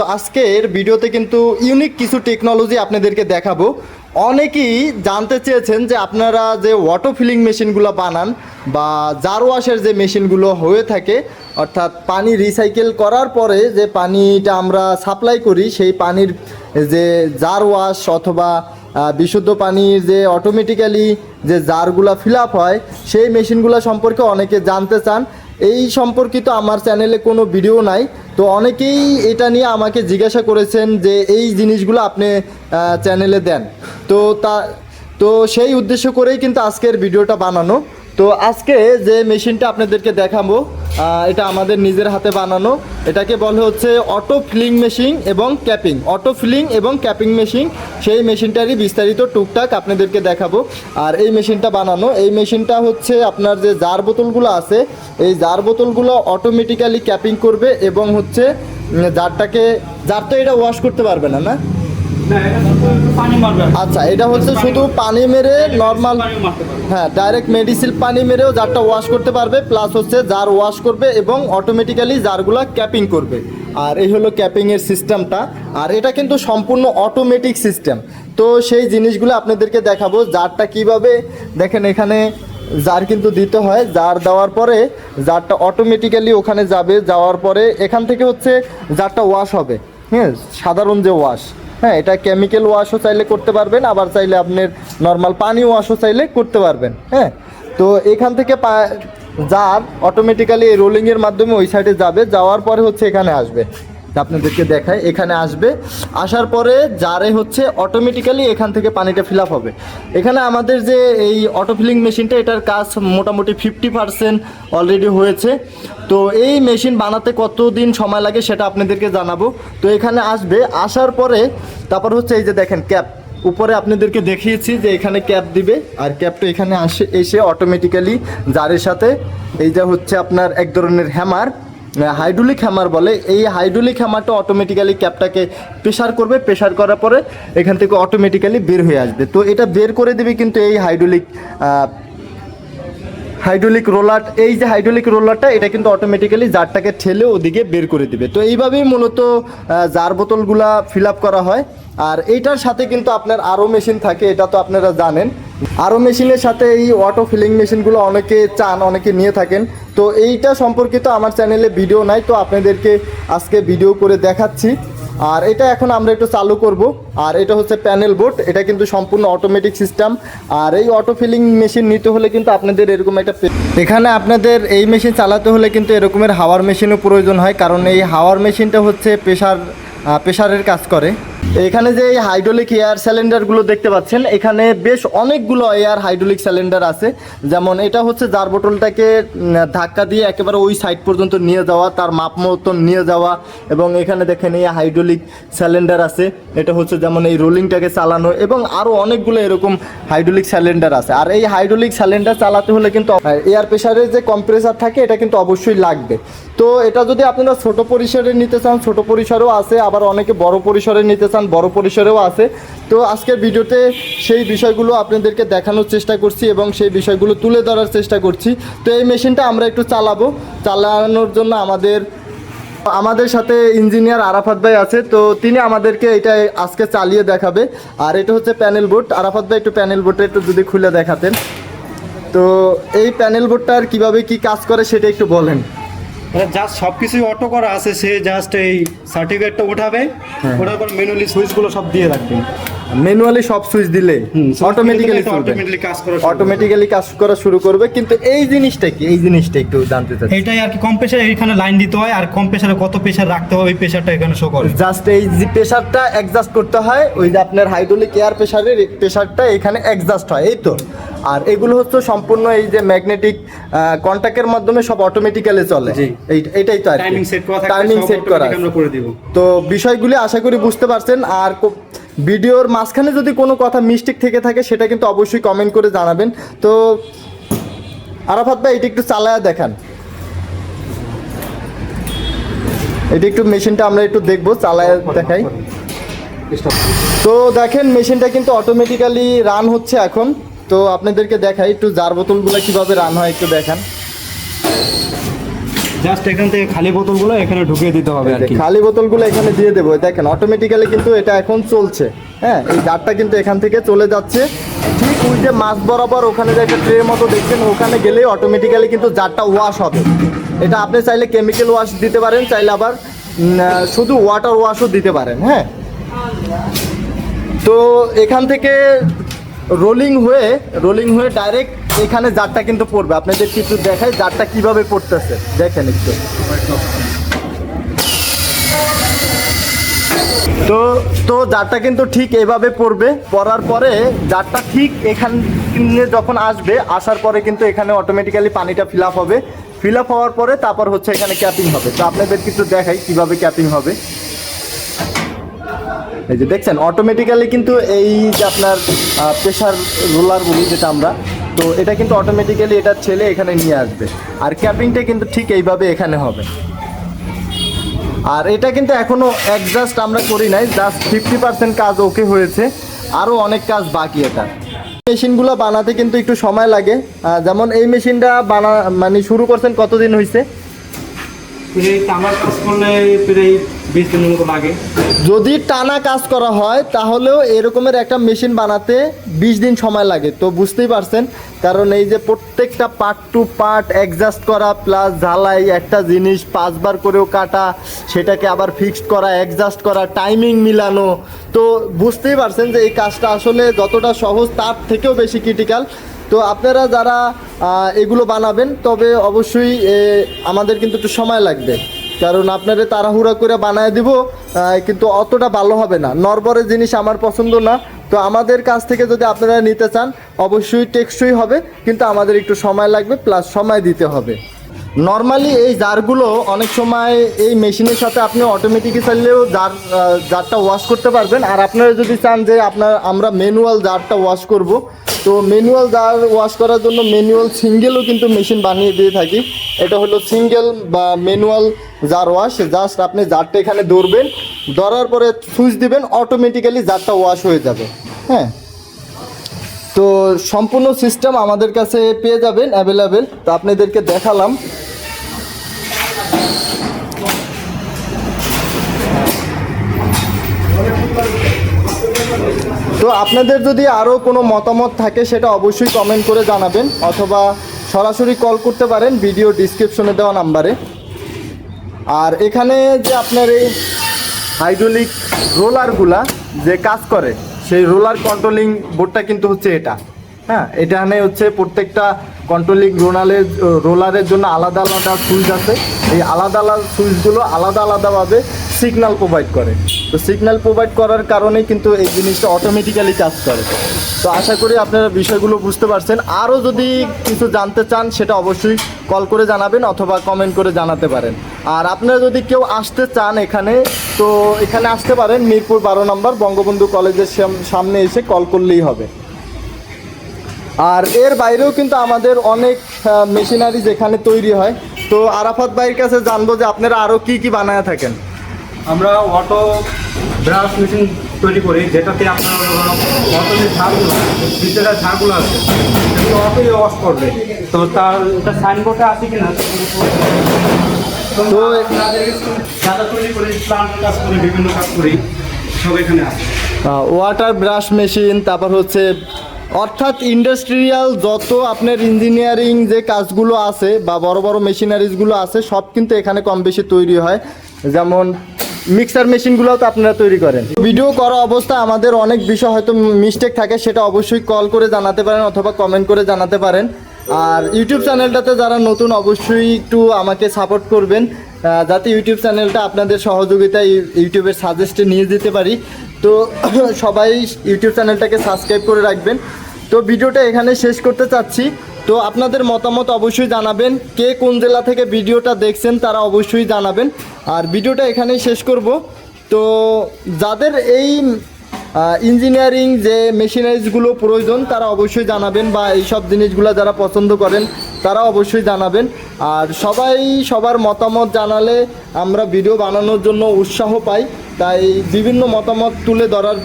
তো আজকের ভিডিওতে কিন্তু ইউনিক কিছু টেকনোলজি আপনাদেরকে দেখাবো। অনেকেই জানতে চেয়েছেন যে আপনারা যে ওয়াটার ফিলিং মেশিনগুলো বানান বা জার ওয়াশের যে মেশিনগুলো হয়ে থাকে, অর্থাৎ পানি রিসাইকেল করার পরে যে পানিটা আমরা সাপ্লাই করি, সেই পানির যে জার ওয়াশ অথবা বিশুদ্ধ পানির যে অটোমেটিক্যালি যে জারগুলা ফিল আপ হয়, সেই মেশিনগুলো সম্পর্কে অনেকে জানতে চান। এই সম্পর্কিত আমার চ্যানেলে কোনো ভিডিও নাই। তো অনেকেই এটা নিয়ে আমাকে জিজ্ঞাসা করেছেন যে এই জিনিসগুলো আপনি চ্যানেলে দেন। তো তা, তো সেই উদ্দেশ্য করেই কিন্তু আজকের ভিডিওটা বানানো। তো আজকে যে মেশিনটা আপনাদেরকে দেখাবো এটা আমাদের নিজের হাতে বানানো। এটাকে বলে হচ্ছে অটো ফিলিং মেশিন এবং ক্যাপিং। অটো ফিলিং এবং ক্যাপিং মেশিন, সেই মেশিনটারই বিস্তারিত টুকটাক আপনাদেরকে দেখাবো। আর এই মেশিনটা বানানো, এই মেশিনটা হচ্ছে আপনার যে জার বোতলগুলো আছে, এই জার বোতলগুলো অটোমেটিক্যালি ক্যাপিং করবে এবং হচ্ছে জারটাকে, জার তো এটা ওয়াশ করতে পারবে না না? আচ্ছা এটা হচ্ছে শুধু পানি মেরে নর্মাল। হ্যাঁ ডাইরেক্ট মেডিসিন পানি মেরেও জারটা ওয়াশ করতে পারবে প্লাস হচ্ছে জার ওয়াশ করবে এবং অটোমেটিক্যালি জারগুলো ক্যাপিং করবে। আর এই হলো ক্যাপিংয়ের সিস্টেমটা আর এটা কিন্তু সম্পূর্ণ অটোমেটিক সিস্টেম তো সেই জিনিসগুলো আপনাদেরকে দেখাবো জারটা কীভাবে দেখেন এখানে জার কিন্তু দিতে হয়। জার দেওয়ার পরে জারটা অটোমেটিক্যালি ওখানে যাবে যাওয়ার পরে এখান থেকে হচ্ছে জারটা ওয়াশ হবে। হ্যাঁ সাধারণ যে ওয়াশ হ্যাঁ এটা কেমিক্যাল ওয়াশও চাইলে করতে পারবেন, আবার চাইলে আপনার নর্মাল পানি ওয়াশও চাইলে করতে পারবেন হ্যাঁ। তো এখান থেকে যার অটোমেটিক্যালি এই রোলিংয়ের মাধ্যমে ওই সাইডে যাবে, যাওয়ার পরে হচ্ছে এখানে আসবে। আপনাদেরকে দেখায় এখানে আসবে। আসার পরে জারে হচ্ছে অটোমেটিক্যালি এখান থেকে পানিটা ফিল আপ হবে। এখানে আমাদের যে এই অটো ফিলিং মেশিনটা এটার কাজ মোটামুটি ফিফটি পার্সেন্ট অলরেডি হয়েছে। তো এই মেশিন বানাতে কতদিন সময় লাগে সেটা আপনাদেরকে জানাব। তো এখানে আসবে। আসার পরে তারপর হচ্ছে এই যে দেখেন ক্যাপ উপরে আপনাদেরকে দেখিয়েছি যে এখানে ক্যাপ দিবে আর ক্যাপটা এখানে আসে, এসে অটোমেটিক্যালি জারের সাথে। এই যে হচ্ছে আপনার এক ধরনের হ্যামার হাইড্রোলিক হ্যামার বলে। এই হাইড্রোলিক হ্যামারটা অটোমেটিক্যালি ক্যাপটাকে প্রেশার করবে। প্রেশার করার পরে এখান থেকে অটোমেটিক্যালি বের হয়ে আসবে। তো এটা বের করে দেবে কিন্তু এই হাইড্রোলিক হাইড্রোলিক রোলার এই যে হাইড্রোলিক রোলারটা এটা কিন্তু অটোমেটিক্যালি জারটাকে ঠেলে ওদিকে বের করে দিবে। তো এইভাবেই মূলত জার বোতলগুলা ফিল আপ করা হয়। আর এইটার সাথে কিন্তু আপনার আরও মেশিন থাকে, এটা তো আপনারা জানেন। আরও মেশিনের সাথে এই অটো ফিলিং মেশিনগুলো অনেকে চান, অনেকে নিয়ে থাকেন। তো এইটা সম্পর্কিত আমার চ্যানেলে ভিডিও নাই, তো আপনাদেরকে আজকে ভিডিও করে দেখাচ্ছি। আর এটা এখন আমরা একটু চালু করব। আর এটা হচ্ছে প্যানেল বোর্ড এটা কিন্তু সম্পূর্ণ অটোমেটিক সিস্টেম আর এই অটো ফিলিং মেশিন নিতে হলে কিন্তু আপনাদের এরকম একটা এখানে আপনাদের এই মেশিন চালাতে হলে কিন্তু এরকমের হাওয়ার মেশিনও প্রয়োজন হয়, কারণ এই হাওয়ার মেশিনটা হচ্ছে প্রেশার প্রেশারের কাজ করে। এখানে যে হাইড্রোলিক এয়ার সিলিন্ডারগুলো দেখতে পাচ্ছেন, এখানে বেশ অনেকগুলো এয়ার হাইড্রোলিক সিলিন্ডার আছে। যেমন এটা হচ্ছে জার বোতলটাকে ধাক্কা দিয়ে একেবারে ওই সাইড পর্যন্ত নিয়ে যাওয়া, তার মাপ মতন নিয়ে যাওয়া এবং এখানে দেখেন এই হাইড্রোলিক সিলিন্ডার আছে। এটা হচ্ছে যেমন এই রোলিংটাকে চালানো এবং আরও অনেকগুলো এরকম হাইড্রোলিক সিলিন্ডার আছে। আর এই হাইড্রোলিক সিলিন্ডার চালাতে হলে কিন্তু এয়ার প্রেশারের যে কম্প্রেসার থাকে, এটা কিন্তু অবশ্যই লাগবে। তো এটা যদি আপনারা ছোট পরিসরে নিতে চান, ছোট পরিসরেও আছে, আবার অনেকে বড় পরিসরে নিতে চান বড় পরিসরেও আছে। তো আজকের ভিডিওতে সেই বিষয়গুলো আপনাদেরকে দেখানোর চেষ্টা করছি এবং সেই বিষয়গুলো তুলে ধরার চেষ্টা করছি। তো এই মেশিনটা আমরা একটু চালাবো। চালানোর জন্য আমাদের আমাদের সাথে ইঞ্জিনিয়ার আরাফাত ভাই আছে। তো তিনি আমাদেরকে এটা আজকে চালিয়ে দেখাবে। আর এটা হচ্ছে প্যানেল বোর্ড। আরাফাত ভাই, একটু প্যানেল বোর্ডটা একটু যদি খুলে দেখাতেন। তো এই প্যানেল বোর্ডটার কীভাবে কি কাজ করে সেটা একটু বলেন। জাস্ট সব কিছুই অটো করা আছে সে জাস্ট এই সার্টিফিকেটটা উঠাবে হ্যাঁ। ওঠার পর ম্যানুয়ালি সুইচগুলো সব দিয়ে রাখবে। ম্যানুয়ালি সব সুইচ দিলে অটোমেটিক্যালি অটোমেটিক্যালি কাজ করা অটোমেটিক্যালি কাজ করা শুরু করবে কিন্তু এই জিনিসটা কি? এই জিনিসটা একটু জানতে চাচ্ছি। এইটাই আর কি কম প্রেশার এখানে লাইন দিতে হয় আর কম প্রেশারে কত প্রেশার রাখতে হবে ওই প্রেশারটা এখানে শো করে। জাস্ট এই যে প্রেশারটা অ্যাডজাস্ট করতে হয় ওই যে আপনার হাইড্রোলিক এয়ার প্রেশারের প্রেশারটা এখানে অ্যাডজাস্ট হয় এই তো? আর এগুলো হচ্ছে সম্পূর্ণ এই যে ম্যাগনেটিক কন্ট্যাক্টের মাধ্যমে সব অটোমেটিক্যালি চলে। জি। এই এটাই তো আর টাইমিং সেট করা টাইমিং সেট করা আমরা করে দিব। তো বিষয়গুলি আশা করি বুঝতে পারছেন। আর ভিডিওর মাঝখানে যদি কোনো কথা মিস্টেক থেকে থাকে সেটা কিন্তু অবশ্যই কমেন্ট করে জানাবেন। তো আরাফাত ভাই এটা একটু চালায়া দেখান। এটা একটু মেশিনটা আমরা একটু দেখব চালায়া দেখাই। তো দেখেন মেশিনটা কিন্তু অটোমেটিক্যালি রান হচ্ছে এখন। তো আপনাদেরকে দেখাই একটু জার বোতলগুলো কীভাবে রান হয় একটু দেখান। জাস্ট এখান থেকে খালি বোতলগুলো এখানে ঢুকিয়ে দিতে হবে আর কি। খালি বোতলগুলো এখানে দিয়ে দেবো। দেখেন অটোমেটিক্যালি কিন্তু এটা এখন চলছে। হ্যাঁ এই জারটা কিন্তু এখান থেকে চলে যাচ্ছে। ঠিক ওই যে মাছ বরাবর ওখানে যে একটা ট্রের মতো দেখছেন ওখানে গেলে অটোমেটিক্যালি কিন্তু জারটা ওয়াশ হবে। এটা আপনি চাইলে কেমিক্যাল ওয়াশ দিতে পারেন চাইলে আবার শুধু ওয়াটার ওয়াশও দিতে পারেন হ্যাঁ। তো এখান থেকে রোলিং হয়ে রোলিং হয়ে ডাইরেক্ট এখানে জারটা কিন্তু পড়বে। আপনাদের কিছু দেখায় জারটা কীভাবে পড়তেছে। দেখেন একটু। তো তো জারটা কিন্তু ঠিক এভাবে পড়বে। পড়ার পরে জারটা ঠিক এখানে যখন আসবে, আসার পরে কিন্তু এখানে অটোমেটিক্যালি পানিটা ফিল আপ হবে। ফিল আপ হওয়ার পরে তারপর হচ্ছে এখানে ক্যাপিং হবে। তো আপনাদের কিছু দেখাই কীভাবে ক্যাপিং হবে। এই যে দেখছেন অটোমেটিক্যালি কিন্তু এই যে আপনার প্রেশার রোলার বলি যেটা আমরা, তো এটা কিন্তু অটোমেটিক্যালি এটা ছেলে এখানে নিয়ে আসবে। আর ক্যাপিংটা কিন্তু ঠিক এইভাবে এখানে হবে। আর এটা কিন্তু এখনও একজাস্ট আমরা করি নাই জাস্ট ফিফটি পার্সেন্ট কাজ ওকে হয়েছে। আরও অনেক কাজ বাকি এটা। মেশিনগুলো বানাতে কিন্তু একটু সময় লাগে। যেমন এই মেশিনটা বানা মানে শুরু করছেন কতদিন হয়েছে যদি টানা কাজ করা হয়, তাহলেও এরকমের একটা মেশিন বানাতে বিশ দিন সময় লাগে। তো বুঝতেই পারছেন, কারণ এই যে প্রত্যেকটা পার্ট টু পার্ট অ্যাডজাস্ট করা প্লাস ঝালাই একটা জিনিস পাঁচবার করেও কাটা, সেটাকে আবার ফিক্সড করা অ্যাডজাস্ট করা টাইমিং মিলানো, তো বুঝতেই পারছেন যে এই কাজটা আসলে যতটা সহজ, তার থেকেও বেশি ক্রিটিক্যাল তো আপনারা যারা এগুলো বানাবেন, তবে অবশ্যই আমাদের কিন্তু একটু সময় লাগবে। কারণ আপনারা তাড়াহুড়া করে বানায় দিব কিন্তু অতটা ভালো হবে না। নরবরের জিনিস আমার পছন্দ না। তো আমাদের কাছ থেকে যদি আপনারা নিতে চান, অবশ্যই টেকসই হবে, কিন্তু আমাদের একটু সময় লাগবে, প্লাস সময় দিতে হবে। নর্মালি এই জারগুলো অনেক সময় এই মেশিনের সাথে আপনি অটোমেটিকই চাইলেও জার জারটা ওয়াশ করতে পারবেন। আর আপনারা যদি চান যে আপনার, আমরা ম্যানুয়াল জারটা ওয়াশ করব। তো ম্যানুয়াল জার ওয়াশ করার জন্য ম্যানুয়াল সিঙ্গেলও কিন্তু মেশিন বানিয়ে দিয়ে থাকি। এটা হলো সিঙ্গেল বা ম্যানুয়াল জার ওয়াশ জাস্ট আপনি জারটা এখানে ধরবেন। ধরার পরে সুইচ দিবেন অটোমেটিক্যালি জারটা ওয়াশ হয়ে যাবে। হ্যাঁ। তো সম্পূর্ণ সিস্টেম আমাদের কাছে পেয়ে যাবেন অ্যাভেলেবেল তো আপনাদেরকে দেখালাম। তো আপনাদের যদি আরও কোনো মতামত থাকে, সেটা অবশ্যই কমেন্ট করে জানাবেন অথবা সরাসরি কল করতে পারেন ভিডিও ডিসক্রিপশনে দেওয়া নাম্বারে আর এখানে যে আপনার এই হাইড্রোলিক রোলারগুলা যে কাজ করে, সেই রোলার কন্ট্রোলিং বোর্ডটা কিন্তু হচ্ছে এটা। হ্যাঁ এখানে হচ্ছে প্রত্যেকটা কন্ট্রোলিং রোলারের রোলারের জন্য আলাদা আলাদা সুইচ আছে। এই আলাদা আলাদা সুইচগুলো আলাদা আলাদাভাবে সিগন্যাল প্রোভাইড করে। তো সিগনাল প্রোভাইড করার কারণেই কিন্তু এই জিনিসটা অটোমেটিক্যালি কাজ করে। তো আশা করি আপনারা বিষয়গুলো বুঝতে পারছেন। আরও যদি কিছু জানতে চান, সেটা অবশ্যই কল করে জানাবেন অথবা কমেন্ট করে জানাতে পারেন। আর আপনারা যদি কেউ আসতে চান এখানে, তো এখানে আসতে পারেন। মিরপুর বারো নম্বর বঙ্গবন্ধু কলেজের সাম- সামনে এসে কল করলেই হবে। আর এর বাইরেও কিন্তু আমাদের অনেক মেশিনারি যেখানে তৈরি হয়। তো আরাফাত ভাইয়ের কাছে জানব যে আপনারা আরও কি কি বানায় থাকেন। আমরা অটো ব্রাশ মেশিন তৈরি করি, যেটাতে আপনার অটো যে ঝাড়গুলো ভিতরে ঝাড়গুলো আছে, সেগুলো অটোই ওয়াশ করবে। তো তার, এটা সাইনবোর্ডে আছে এখানে আছে। ওয়াটার ব্রাশ মেশিন তারপর হচ্ছে, অর্থাৎ ইন্ডাস্ট্রিয়াল যত আপনার ইঞ্জিনিয়ারিং যে কাজগুলো আছে বা বড় বড় মেশিনারিজগুলো আছে, সব কিন্তু এখানে কম বেশি তৈরি হয়। যেমন মিক্সার মেশিনগুলোও তো আপনারা তৈরি করেন। ভিডিও করা অবস্থায় আমাদের অনেক বিষয় হয়তো মিস্টেক থাকে, সেটা অবশ্যই কল করে জানাতে পারেন অথবা কমেন্ট করে জানাতে পারেন। আর ইউটিউব চ্যানেলটাতে যারা নতুন, অবশ্যই একটু আমাকে সাপোর্ট করবেন যাতে ইউটিউব চ্যানেলটা আপনাদের সহযোগিতায় ইউটিউবের সাজেস্টে নিয়ে যেতে পারি। তো সবাই ইউটিউব চ্যানেলটাকে সাবস্ক্রাইব করে রাখবেন। তো ভিডিওটা এখানে শেষ করতে চাচ্ছি। তো আপনাদের মতামত অবশ্যই জানাবেন, কে কোন জেলা থেকে ভিডিওটা দেখছেন তারা অবশ্যই জানাবেন। আর ভিডিওটা এখানেই শেষ করব। তো যাদের এই ইঞ্জিনিয়ারিং যে মেশিনারিজগুলো প্রয়োজন, তারা অবশ্যই জানাবেন বা এইসব জিনিসগুলো যারা পছন্দ করেন, তারা অবশ্যই জানাবেন। আর সবাই, সবার মতামত জানালে আমরা ভিডিও বানানোর জন্য উৎসাহ পাই। তাই বিভিন্ন মতামত তুলে ধরার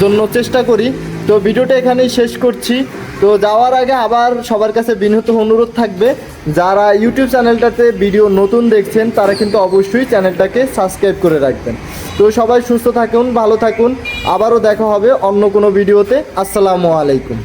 জন্য চেষ্টা করি। তো ভিডিওটা এখানেই শেষ করছি। তো যাওয়ার আগে আবার সবার কাছে বিনীত অনুরোধ থাকবে, যারা ইউটিউব চ্যানেলটাতে ভিডিও নতুন দেখছেন, তারা কিন্তু অবশ্যই চ্যানেলটাকে সাবস্ক্রাইব করে রাখবেন। তো সবাই সুস্থ থাকুন, ভালো থাকুন, আবারও দেখা হবে অন্য কোনো ভিডিওতে। আসসালামু আলাইকুম।